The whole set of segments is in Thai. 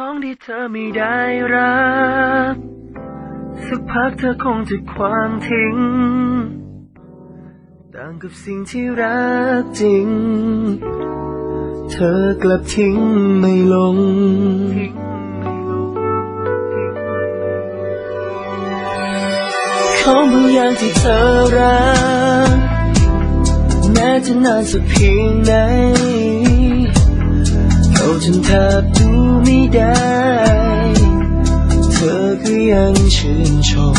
ของที่เธอไม่ได้รับ สักพักเธอคงจะความทิ้ง ต่างกับสิ่งที่รักจริง เธอกลับทิ้งไม่ลงของบางอย่างที่เธอรัก แม้จะนานสักเพียงไหน เขาจนแทบดูไม่ได้ เธอก็ยังชื่นชม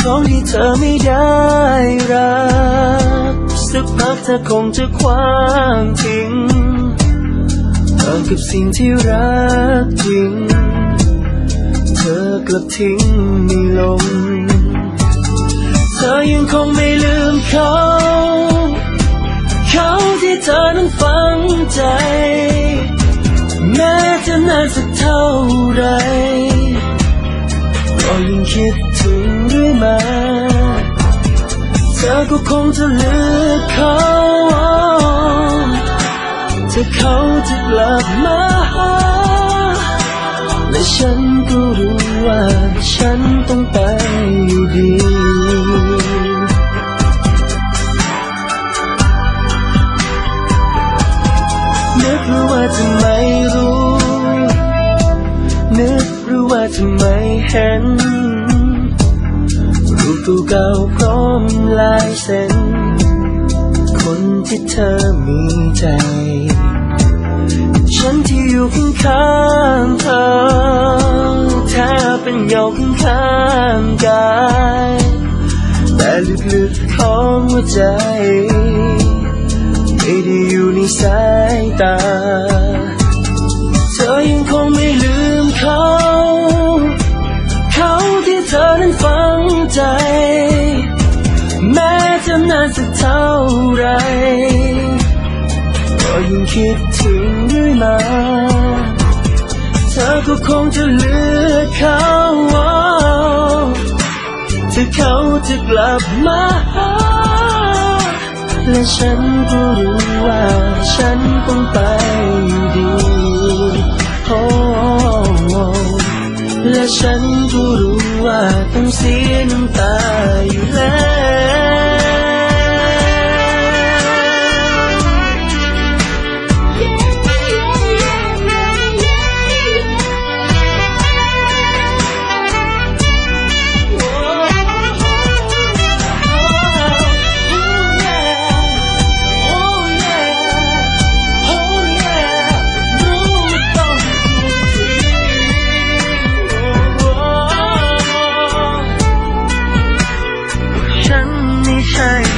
ของที่เธอไม่ได้รัก สักพักเธอคงจะคว้างทิ้งต่างกับสิ่งที่รักจริง เธอกลับทิ้งไม่ลง เธอยังคงไม่ลืมเขา ที่เธอนั้นฝังใจ แม้จะนานสักเท่าไรก็ยังคิดถึงเรื่อยมา เธอก็คงจะเลือกเขาถ้าเขาจะกลับมา หรือว่าจะไม่รู้ นึกหรือว่าจะไม่เห็น รูปตัวเก่าพร้อมลายเซ็นคนที่เธอมีใจ ฉันที่อยู่ข้างๆเธอแทบเป็นเงาข้างๆกายแต่ลึกๆของหัวใจ ไม่ได้อยู่ในสายตา เธอยังคงไม่ลืมเขา เขาที่เธอนั้นฝังใจ แม้จะนานสักเท่าไร ก็ยังคิดถึงเรื่อยมา เธอก็คงจะเลือกเขา ถ้าเขาจะกลับมาหา และฉันก็รู้ว่าฉันต้องไปอยู่ดีโอ้และฉันก็รู้ว่าต้องเสียน้ำตา turn